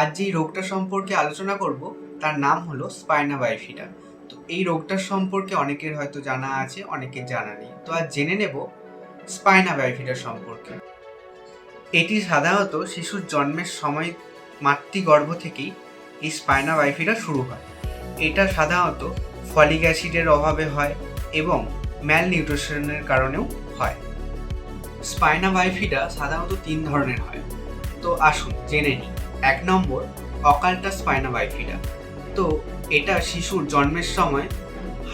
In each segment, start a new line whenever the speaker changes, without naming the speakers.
আজ যেই রোগটা সম্পর্কে আলোচনা করব, তার নাম হলো স্পাইনা বাইফিডা তো এই রোগটার সম্পর্কে অনেকের হয়তো জানা আছে, অনেকের জানা নেই। তো আজ জেনে নেব স্পাইনা বাইফিডা সম্পর্কে। এটি সাধারণত শিশুর জন্মের সময় মাতৃগর্ভ থেকেই এই স্পাইনা বাইফিডা শুরু হয়। এটা সাধারণত ফলিক অ্যাসিডের অভাবে হয় এবং ম্যাল নিউট্রিশনের কারণেও হয়। স্পাইনা বাইফিডা সাধারণত তিন ধরনের হয়। তো আসুন, জেনে নিই। এক নম্বর অকাল্টা স্পাইনা বাইফিডা তো এটা শিশুর জন্মের সময়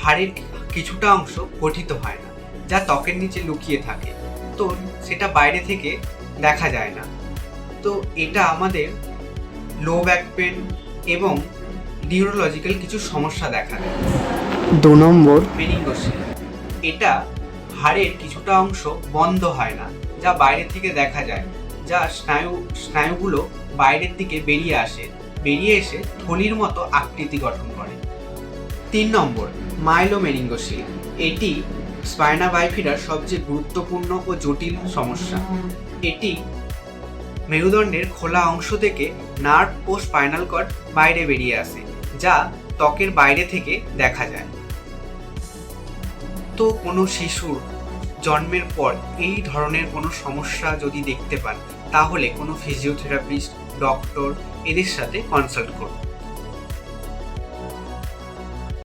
হাড়ের কিছুটা অংশ গঠিত হয় না যা ত্বকের নিচে লুকিয়ে থাকে। তো সেটা বাইরে থেকে দেখা যায় না। তো এটা আমাদের লো ব্যাক পেন এবং নিউরোলজিক্যাল কিছু সমস্যা দেখা দেয়।
দু নম্বর।
মেনিঙ্গোসিল এটা হাড়ের কিছুটা অংশ বন্ধ হয় না যা বাইরে থেকে দেখা যায়। যা স্নায়ু, স্নায়ুগুলো বাইরের দিকে বেরিয়ে আসে। বেরিয়ে এসে থলির মতো আকৃতি গঠন করে। তিন নম্বর মাইলো মেনিঙ্গোসিল এটি স্পাইনা বাইফিডার সবচেয়ে গুরুত্বপূর্ণ ও জটিল সমস্যা। এটি মেরুদণ্ডের খোলা অংশ থেকে নার্ভ ও স্পাইনাল কর্ড বাইরে বেরিয়ে আসে, যা ত্বকের বাইরে থেকে দেখা যায়। তো কোনো শিশুর জন্মের পর এই ধরনের কোনো সমস্যা যদি দেখতে পান, তাহলে কোনো ফিজিওথেরাপিস্ট ডক্টর এদের সাথে কনসাল্ট করুন।